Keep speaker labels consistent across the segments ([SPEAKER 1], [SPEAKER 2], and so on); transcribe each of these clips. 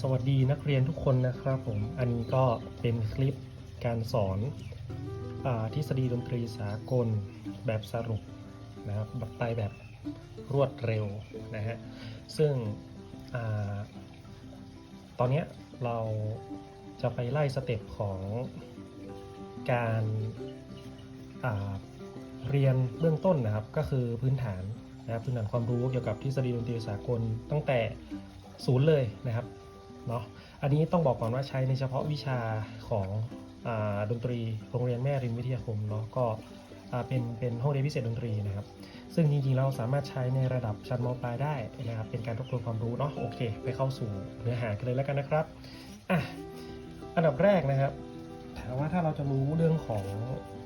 [SPEAKER 1] สวัสดีนักเรียนทุกคนนะครับผม อันนี้ก็เป็นคลิปการสอนอทฤษฎีดนตรีสากลแบบสรุปนะครับแบบไปแบบรวดเร็วนะฮะ ซึ่งอตอนนี้เราจะไปไล่สเต็ปของการาเรียนเบื้องต้นนะครับ ก็คือพื้นฐานนะครับพื้นฐานความรู้เกี่ยวกับทฤษฎีดนตรีสากลตั้งแต่ศูนย์เลยนะครับ เนาะอันนี้ต้องบอกก่อนว่าใช้ในเฉพาะวิชาของอดนตรีโรงเรียนแม่ริมวิทยาคมเนาะก็เป็นเป็นห้องเรียนพิเศษดนตรีนะครับ ซึ่งจริงๆเราสามารถใช้ในระดับชั้นมปลายได้นะครับเป็นการทบทวนความรู้เนาะโอเค ไปเข้าสู่เนื้อหากันเลยแล้วกันนะครับอะอันดับแรกนะครับถามว่าถ้าเราจะรู้เรื่องของ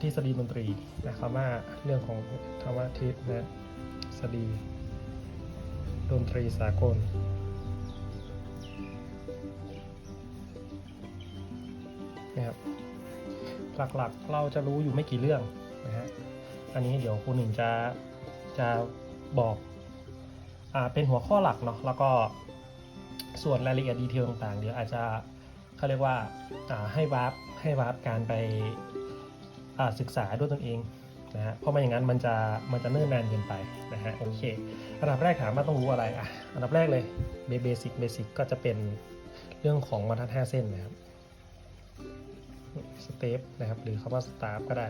[SPEAKER 1] ทฤษฎีดนตรีนะครับว่าเรื่องของคำว่าทฤษนะษฎีดนตรีสากล นะครับ หลักๆเราจะรู้อยู่ไม่กี่เรื่องนะฮะอันนี้เดี๋ยวครูหนึ่งจะจะบอกอ่าเป็นหัวข้อหลักเนาะแล้วก็ส่วนรายละเอียดดีเทลต่างๆ เดี๋ยวอาจจะเขาเรียกว่าอ่าให้วาร์ปให้วาร์ปการไปอ่าศึกษาด้วยตนเองนะฮะเพราะไม่อย่างนั้นมันจะมันจะเนิ่นนานเกินไปนะฮะโอเคอันดับแรกถามว่าต้องรู้อะไรอะอันดับแรกเลยเบสิกเบสิกก็จะเป็นเรื่องของบรรทัดห้าเส้นนะครับ สเตปนะครับ หรือคำว่าสตาร์ก็ได้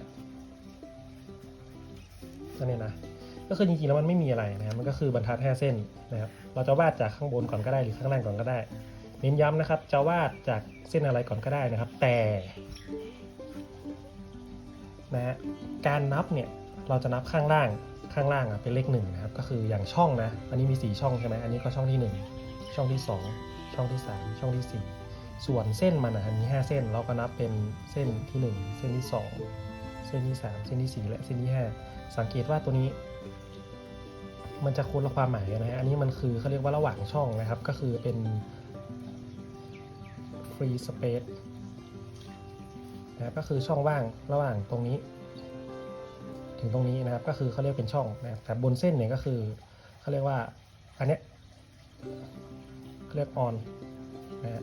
[SPEAKER 1] นั่นเองนะก็คือจริงๆแล้วมันไม่มีอะไรนะครับมันก็คือบรรทัด5เส้นนะครับ เราจะวาดจากข้างบนก่อนก็ได้หรือข้างล่างก่อนก็ได้ เน้นย้ำนะครับ จะวาดจากเส้นอะไรก่อนก็ได้นะครับ แต่นะฮะการนับเนี่ยเราจะนับข้างล่างข้างล่างอะเป็นเลขหนึ่งนะครับ ก็คืออย่างช่องนะ อันนี้มี 4 ช่องใช่ไหมอันนี้ก็ช่องที่ 1 ช่องที่ 2 ช่องที่ 3 ช่องที่ 4 ส่วนเส้นมันอะมี5เส้น เราก็นับเป็นเส้นที่ 1 เส้นที่ 2 เส้นที่ 3 เส้นที่ 4 และเส้นที่ 5 สังเกตว่าตัวนี้ มันจะคนละความหมายนะฮะอันนี้มันคือเขาเรียกว่าระหว่างช่องนะครับ ก็คือเป็น free space นะครับก็คือช่องว่างระหว่างตรงนี้ ถึงตรงนี้นะครับ ก็คือเขาเรียกเป็นช่องนะครับแต่บนเส้นเนี่ยก็คือเขาเรียกว่าอันเนี้ยเขาเรียก on นะฮะ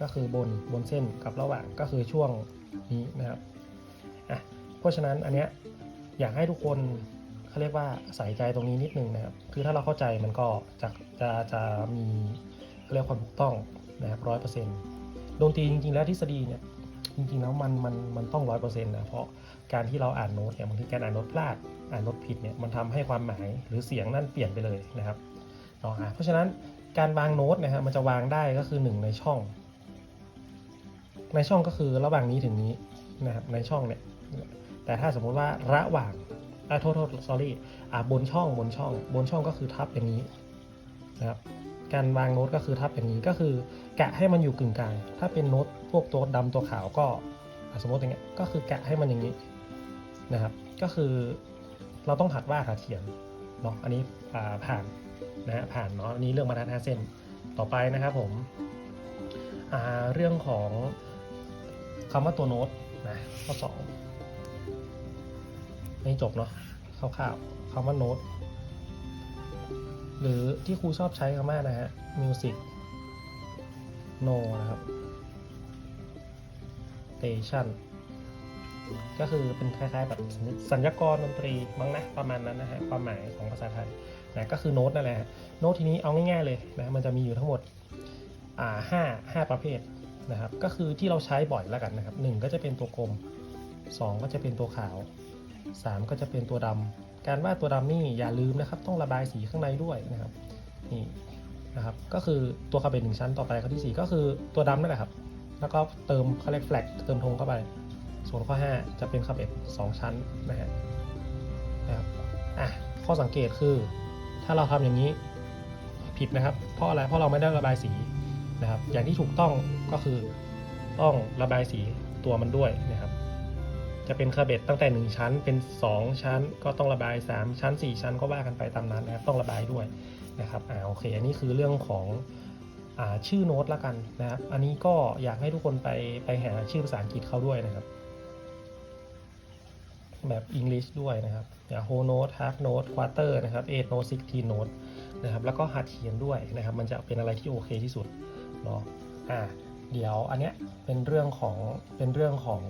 [SPEAKER 1] ก็คือบนบนเส้นกับระหว่างก็คือช่วงนี้นะครับอะเพราะฉะนั้นอันเนี้ยอยากให้ทุกคนเขาเรียกว่าใส่ใจตรงนี้นิดนึงนะครับ คือถ้าเราเข้าใจมันก็จะจะจะมีเรียกความถูกต้องนะครับร้อยเปอร์เซ็นต์ดนตรีจริงๆแล้วทฤษฎีเนี่ยจริงๆแล้วมันมันมันต้องร้อยเปอร์เซ็นต์นะเพราะการที่เราอ่านโน้ตเนี่ยบางทีการอ่านโน้ตพลาดอ่านโน้ตผิดเนี่ยมันทำให้ความหมายหรือเสียงนั่นเปลี่ยนไปเลยนะครับเนาะอะเพราะฉะนั้นการวางโน้ตนะครับมันจะวางได้ก็คือหนึ่งในช่อง ในช่องก็คือระหว่างนี้ถึงนี้นะครับในช่องเนี่ย แต่ถ้าสมมุติว่าระหว่างอ่าโทษโทษ sorry อ่าบนช่องบนช่อง บนช่องก็คือทับอย่างนี้นะครับการวางโน้ตก็คือทับอย่างนี้ก็คือกะให้มันอยู่กึ่งกลาง ถ้าเป็นโน้ตพวกตัวดำตัวขาวก็สมมติอย่างเงี้ยก็คือกะให้มันอย่างนี้นะครับ ก็คือเราต้องหัดวาดหัดเขียนเนาะอันนี้อ่าผ่านนะฮะผ่านเนาะอันนี้เรื่องบรรทัดห้าเส้นต่อไปนะครับผมอ่าเรื่องของ คำว่าตัวโน้ตนะข้อสองไม่จบเนาะคร่าวๆคำว่าโน้ตหรือที่ครูชอบใช้กันมานะฮะ music no นนะครับ station ก็คือเป็นคล้ายๆแบบสัญญากรดนตรีมั้งนะประมาณนั้นนะฮะความหมายของภาษาไทยนะก็คือโน้ตนั่นแหละฮะโน้ตทีนี้เอาง่ายๆเลยนะมันจะมีอยู่ทั้งหมดอ่าห้าห้าประเภท นะครับ ก็คือที่เราใช้บ่อยแล้วกันนะครับหนึ่งก็จะเป็นตัวกลมสองก็จะเป็นตัวขาวสามก็จะเป็นตัวดำการวาดตัวดำนี่อย่าลืมนะครับ ต้องระบายสีข้างในด้วยนะครับนี่นะครับ ก็คือตัวคาเบนหนึ่งชั้นต่อไปข้อที่สี่ก็คือตัวดำนั่นแหละครับ แล้วก็เติมเขาเรียกแฟลกเติมธงเข้าไป ส่วนข้อ 5 จะเป็นคาเบนสองชั้นนะฮะนะครับอะข้อสังเกตคือ ถ้าเราทำอย่างนี้ผิดนะครับ เพราะอะไรเพราะเราไม่ได้ระบายสี นะครับ อย่างที่ถูกต้องก็คือต้องระบายสีตัวมันด้วยนะครับ จะเป็นคาเบตตั้งแต่ 1 ชั้นเป็น 2 ชั้น ก็ต้องระบาย 3 ชั้น 4 ชั้นก็ว่ากันไปตามนั้นนะครับ ต้องระบายด้วยนะครับอ่าโอเคอันนี้คือเรื่องของอ่าชื่อโน้ตละกันนะครับ อันนี้ก็อยากให้ทุกคนไปไปหาชื่อภาษาอังกฤษเข้าด้วยนะครับ แบบ English ด้วยนะครับอย่าง whole note half note quarter นะครับ eight note sixteen note นะครับ แล้วก็หัดเขียนด้วยนะครับ มันจะเป็นอะไรที่โอเคที่สุด เนาะอ่าเดี๋ยวอันเนี้ยเป็นเรื่องของเป็นเรื่องของ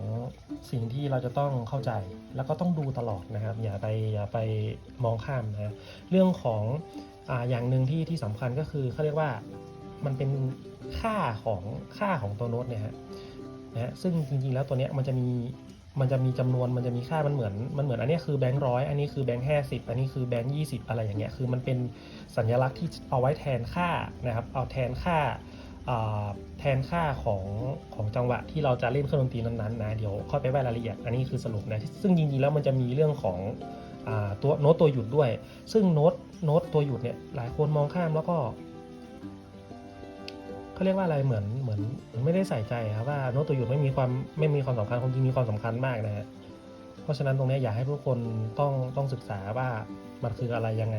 [SPEAKER 1] สิ่งที่เราจะต้องเข้าใจ แล้วก็ต้องดูตลอดนะครับ อย่าไปอย่าไปมองข้ามนะเรื่องของอ่าอย่างหนึ่งที่ที่สำคัญก็คือเขาเรียกว่ามันเป็นค่าของค่าของตัวโน้ตเนี่ยฮะนะฮะซึ่งจริงๆแล้วตัวเนี้ยมันจะมีมันจะมีจำนวนมันจะมีค่ามันเหมือนมันเหมือนอันเนี้ยคือแบงค์ร้อยอันนี้คือแบงค์ห้าสิบอันนี้คือแบงค์ยี่สิบอะไรอย่างเงี้ยคือมันเป็นสัญลักษณ์ที่เอาไว้แทนค่านะครับเอาแทนค่า แทนค่าของของจังหวะที่เราจะเล่นเครื่องดนตรีนั้นๆนะเดี๋ยวค่อยไปว่ารายละเอียดอันนี้คือสรุปนะซึ่งจริงๆแล้วมันจะมีเรื่องของอตัวโน้ตตัวหยุดด้วย ซึ่งโน้ตโน้ตตัวหยุดเนี่ยหลายคนมองข้ามแล้วก็เขาเรียกว่าอะไรเหมือนเหมือนไม่ได้ใส่ใจครับว่าโน้ตตัวหยุดไม่มีความไม่มีความสำคัญความจริงมีความสำคัญมากนะฮะเพราะฉะนั้นตรงนี้อยากให้ทุกคนต้องต้องศึกษาว่ามันคืออะไรยังไง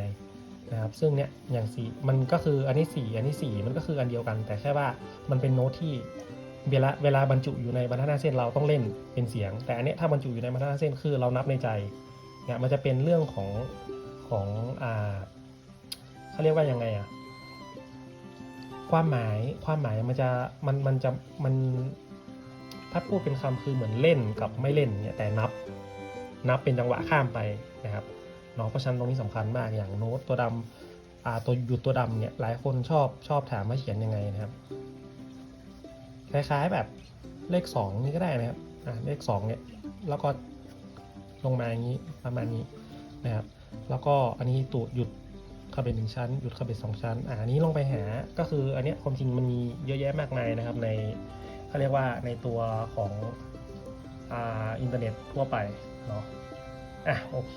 [SPEAKER 1] นะครับซึ่งเนี่ยอย่างสีมันก็คืออันนี้สีอันนี้สีมันก็คืออันเดียวกัน แต่แค่ว่ามันเป็นโน้ตที่เวลาเวลาบรรจุอยู่ในบรรทัดหน้าเส้นเราต้องเล่นเป็นเสียง แต่อันนี้ถ้าบรรจุอยู่ในบรรทัดหน้าเส้นคือเรานับในใจเนี่ยมันจะเป็นเรื่องของของอ่าเขาเรียกว่ายังไงอะความหมายความหมายมันจะมันมันจะมันถ้าพูดเป็นคำคือเหมือนเล่นกับไม่เล่นเนี่ยแต่นับนับเป็นจังหวะข้ามไปนะครับ เนาะเพราะฉะนั้นตรงนี้สำคัญมากอย่างโน้ตตัวดำตัวหยุดตัวดำเนี่ยหลายคนชอบชอบถามว่าเขียนยังไงนะครับ คล้ายๆแบบเลข 2 นี่ก็ได้นะครับเลข2เนี่ยแล้วก็ลงมาอย่างนี้ประมาณนี้นะครับ แล้วก็อันนี้ตูดหยุดคาเบนหนึ่งชั้น หยุดคาเบนสองชั้นอ่านี้ลงไปหาก็คืออันนี้ความจริงมันมีเยอะแยะมากมายนะครับ ในเขาเรียกว่าในตัวของอ่าอินเทอร์เน็ตทั่วไปเนาะอะโอเค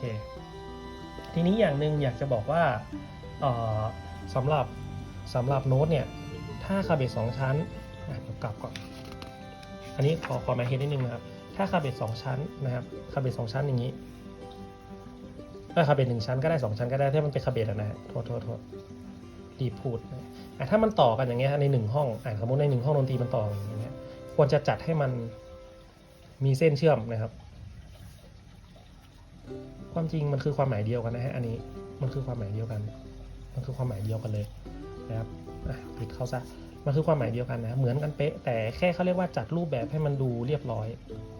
[SPEAKER 1] ทีนี้อย่างหนึ่งอยากจะบอกว่าสำหรับสำหรับโน้ตเนี่ย ถ้าคาเบตสองชั้นเดี๋ยวกลับก่อน อันนี้ขอขอมาเฮดนิดนึงนะครับ ถ้าคาเบตสองชั้นนะครับคาเบตสองชั้นอย่างนี้ถ้าคาเบตหนึ่งชั้นก็ได้สองชั้นก็ได้ถ้ามันเป็นคาเบตอะนะฮะโทษโทษโทษรีบพูดนะถ้ามันต่อกันอย่างเงี้ยในหนึ่งห้องอะสมมติในหนึ่งห้องดนตรีมันต่ออย่างเงี้ยควรจะจัดให้มันมีเส้นเชื่อมนะครับ ความจริงมันคือความหมายเดียวกันนะฮะอันนี้มันคือความหมายเดียวกัน มันคือความหมายเดียวกันเลยนะครับปิดเข้าซะมันคือความหมายเดียวกันนะเหมือนกันเป๊ะแต่แค่เขาเรียกว่าจัดรูปแบบให้มันดูเรียบร้อย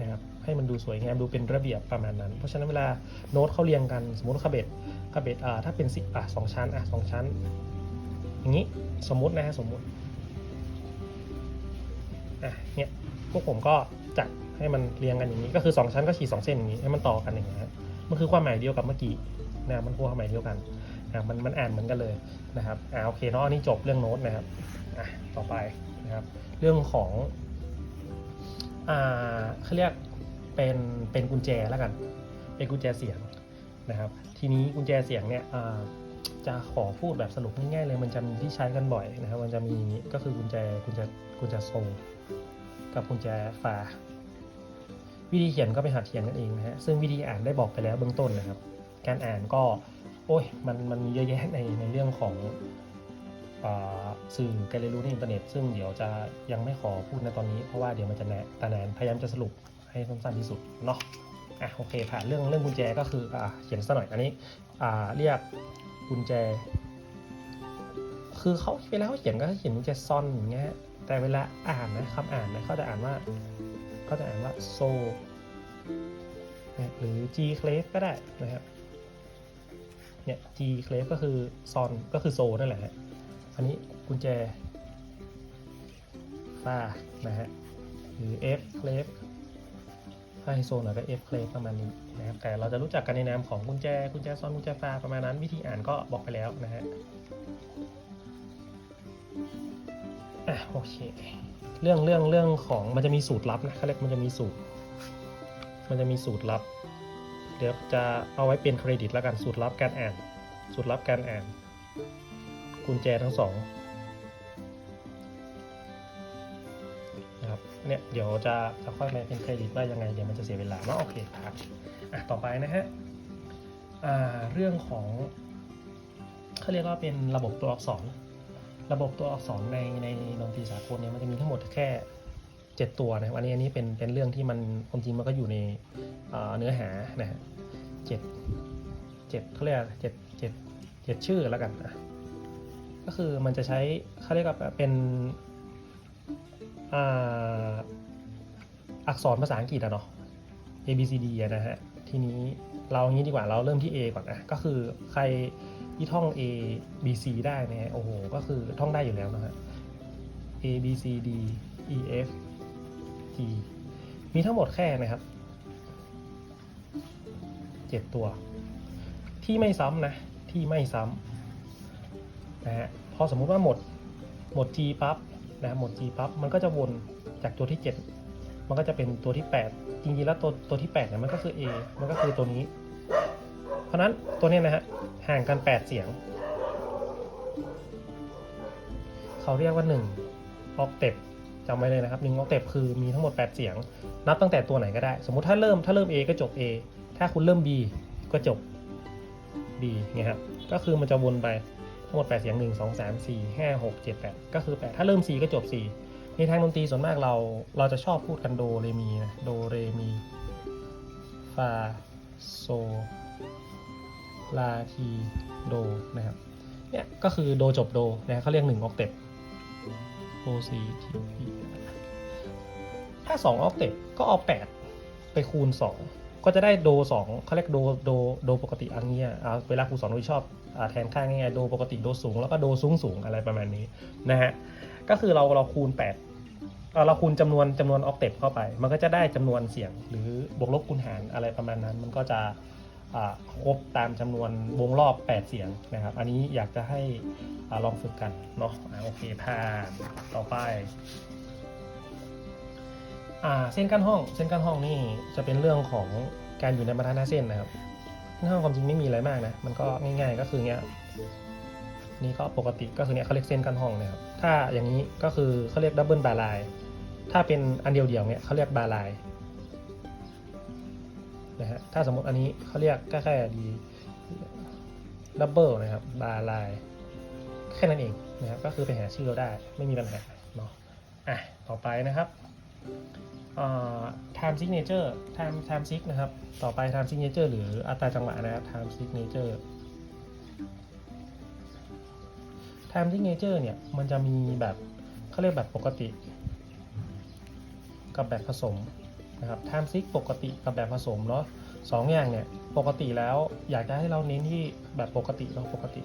[SPEAKER 1] นะครับให้มันดูสวยงามดูเป็นระเบียบประมาณนั้น เพราะฉะนั้นเวลาโน้ตเขาเรียงกันสมมติคาเบตคาเบตอ่าถ้าเป็นสิอะสองชั้นอะสองชั้น อย่างนี้สมมตินะฮะสมมติอะเนี่ยพวกผมก็จัดให้มันเรียงกันอย่างนี้ ก็คือสองชั้นก็ขีดสองเส้นอย่างนี้ให้มันต่อกันอย่างนี้ มันคือความหมายเดียวกับเมื่อกี้นะมันคือความหมายเดียวกันนะมันมันอ่านเหมือนกันเลยนะครับอ่าโอเคเนาะอันนี้จบเรื่องโน้ตนะครับอะต่อไปนะครับ เรื่องของอ่าเขาเรียกเป็นเป็นกุญแจแล้วกัน เป็นกุญแจเสียงนะครับ ทีนี้กุญแจเสียงเนี่ยอ่าจะขอพูดแบบสรุปง่ายๆเลย มันจะมีที่ใช้กันบ่อยนะครับ มันจะมีอย่างนี้ก็คือกุญแจกุญแจกุญแจโซลกับกุญแจฟา วิธีเขียนก็ไปหัดเขียนกันเองนะฮะซึ่งวิธีอ่านได้บอกไปแล้วเบื้องต้นนะครับ การอ่านก็โอ้ยมันมันมีเยอะแยะในในเรื่องของสื่อการเรียนรู้ในอินเทอร์เน็ต ซึ่งเดี๋ยวจะยังไม่ขอพูดในตอนนี้เพราะว่าเดี๋ยวมันจะแนะตานานพยายามจะสรุปให้สั้นๆที่สุดเนาะอะโอเคผ่านเรื่องเรื่องกุญแจก็คืออ่าเขียนซะหน่อยอันนี้อ่าเรียกกุญแจ คือเขาเวลาเขาเขียนก็เขียนกุญแจซ่อนอย่างเงี้ยแต่เวลาอ่านนะคำอ่านนะเขาจะอ่านว่าก็จะอ่านว่าโซ นะหรือ G clave ก็ได้นะครับเนี่ย G clave ก็คือซอนก็คือโซนั่นแหละ อันนี้กุญแจฟานะฮะหรือ F clave ถ้าไฮโซหน่อยก็ F clave ประมาณนี้นะครับแต่เราจะรู้จักกันในนามของกุญแจกุญแจซอนกุญแจฟาประมาณนั้นวิธีอ่านก็บอกไปแล้วนะฮะอะโอเคเรื่องเรื่องเรื่องของมันจะมีสูตรลับนะเขาเรียกมันจะมีสูตร มันจะมีสูตรลับ เดี๋ยวจะเอาไว้เป็นเครดิตแล้วกันสูตรลับการอ่าน สูตรลับการอ่าน กุญแจทั้งสองนะครับเนี่ยเดี๋ยวจะจะค่อยมาเป็นเครดิตว่ายังไงเดี๋ยวมันจะเสียเวลาเนาะโอเคครับอะต่อไปนะฮะอ่าเรื่องของเขาเรียกว่าเป็นระบบตัวอักษร ระบบตัวอักษรในในดนตรีสากลเนี่ยมันจะมีทั้งหมดแค่ 7 ตัวนะครับอันนี้อันนี้เป็นเป็นเรื่องที่มันความจริงมันก็อยู่ในเเนื้อหานะฮะเจ็ดเจ็ดเขาเรียกเจ็ดเจ็ดเจ็ดชื่อแล้วกันอะก็คือมันจะใช้เขาเรียกว่าเป็นอักษรภาษาอังกฤษอะเนาะ A B C D นะฮะ ทีนี้เราอย่างนี้ดีกว่าเราเริ่มที่ A ก่อนนะก็คือใครที่ท่อง A B C ได้นะฮะโอ้โห ก็คือท่องได้อยู่แล้วนะฮะ A B C D E F G มีทั้งหมดแค่นะครับเจ็ดตัว ที่ไม่ซ้ำนะ ที่ไม่ซ้ำนะฮะพอสมมุติว่าหมดหมด G ปั๊บนะหมด G ปั๊บมันก็จะวนจากตัวที่ 7 มันก็จะเป็นตัวที่ 8 จริงๆแล้วตัวตัวที่8เนี่ยมันก็คือ A มันก็คือตัวนี้ เพราะนั้นตัวนี้นะฮะห่างกัน 8 เสียง เขาเรียกว่า 1 ออกเต็ป จำไว้เลยนะครับ1ออกเต็ปคือมีทั้งหมด 8 เสียง นับตั้งแต่ตัวไหนก็ได้ สมมุติถ้าเริ่มถ้าเริ่ม A ก็จบ A ถ้าคุณเริ่ม B ก็จบ B เงี้ยครับก็คือมันจะวนไปทั้งหมด 8 เสียง 1 2 3 4 5 6 7 8 ก็คือ 8 ถ้าเริ่ม C ก็จบ C ในทางดนตรีส่วนมากเราเราจะชอบพูดกันโดเรมีนะโดเรมีฟาโซลาทีโดนะครับเนี่ยก็คือโดจบโดนะเขาเรียก1ออกเต็ป O C T P ถ้า2ออกเต็ปก็เอา8ไปคูณ2ก็จะได้โด2เขาเรียกโดโดโดปกติอันเนี้ยเวลาครูสอนเราชอบอแทนค่าง่ายๆโดปกติโดสูงแล้วก็โดสูงสูงอะไรประมาณนี้นะฮะก็คือเราเราคูณ 8เอ่อเราคูณจำนวนจำนวนออกเต็ปเข้าไป มันก็จะได้จำนวนเสียงหรือบวกลบคูณหารอะไรประมาณนั้น มันก็จะ ครบตามจำนวนวงรอบ 8 เสียงนะครับ อันนี้อยากจะให้อลองฝึกกันเนาะโอเคผ่านต่อไปอ่าเส้นกั้นห้อง เส้นกั้นห้องนี่จะเป็นเรื่องของการอยู่ในบรรทัดหน้าเส้นนะครับเส้นกั้นห้องความจริงไม่มีอะไรมากนะ มันก็ง่ายๆก็คือเนี้ยนี่ก็ปกติก็คือเนี่ยเขาเรียกเส้นกั้นห้องนะครับ ถ้าอย่างนี้ก็คือเขาเรียกดับเบิลบาลาย ถ้าเป็นอันเดียวๆเนี่ยเขาเรียกบาลาย นะฮะ ถ้าสมมติอันนี้เขาเรียกแค่แค่ดีดับเบิลนะครับบาลายแค่นั้นเองนะครับ ก็คือไปหาชื่อเราได้ไม่มีปัญหาเนาะ อะ ต่อไปนะครับอ่า time signature time time sig นะครับ ต่อไป time signature หรืออัตราจังหวะนะครับ time signature time signature เนี่ย มันจะมีแบบเขาเรียกแบบปกติ กับแบบผสม นะครับ time s i ปกติกับแบบผสมเนาะสองอย่างเนี่ยปกติแล้วอยากจะให้เราเน้นที่แบบปกติเนาะปกติ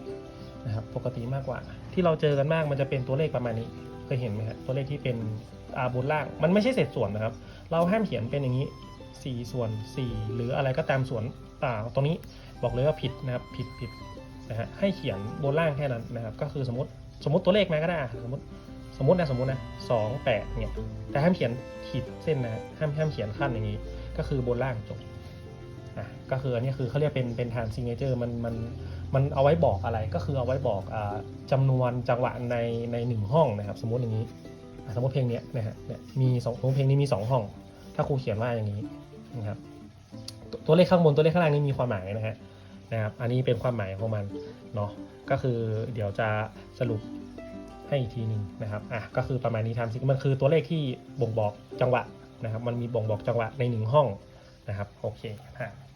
[SPEAKER 1] นะครับปกติมากกว่า ที่เราเจอกันมากมันจะเป็นตัวเลขประมาณนี้เคยเห็นไหมฮะตัวเลขที่เป็นอาบนล่าง มันไม่ใช่เศษส่วนนะครับ เราห้ามเขียนเป็นอย่างนี้ 4 ส่วน 4 หรืออะไรก็ตามส่วนต่างตรงนี้บอกเลยว่าผิดนะครับผิดผิดนะฮะให้เขียนบนล่างแค่นั้นนะครับ ก็คือสมมติสมมติตัวเลขมาก็ได้สมมติ สมมตินะสมมตินะสองแปดเนี่ยแต่ห้ามเขียนขีดเส้นนะห้ามห้ามเขียนขั้นอย่างนี้ ก็คือบนล่างจบอะก็คืออันนี้คือเขาเรียกเป็นเป็นทางซิงเกิลมันมันมันเอาไว้บอกอะไรก็คือเอาไว้บอกอ่าจำนวนจังหวะในในหนึ่งห้องนะครับ สมมติอย่างนี้สมมติเพลงเนี้ยนะฮะเนี่ยมีสองเพลงนี้มีสองห้อง ถ้าครูเขียนว่าอย่างนี้นะครับตัวตัวเลขข้างบนตัวเลขข้างล่างนี่มีความหมายนะฮะนะครับ อันนี้เป็นความหมายของมันเนาะก็คือเดี๋ยวจะสรุป ให้อีกทีหนึ่งนะครับอะก็คือประมาณนี้ทำซิมันคือตัวเลขที่บ่งบอกจังหวะนะครับ มันมีบ่งบอกจังหวะในหนึ่งห้องนะครับโอเคผ่าน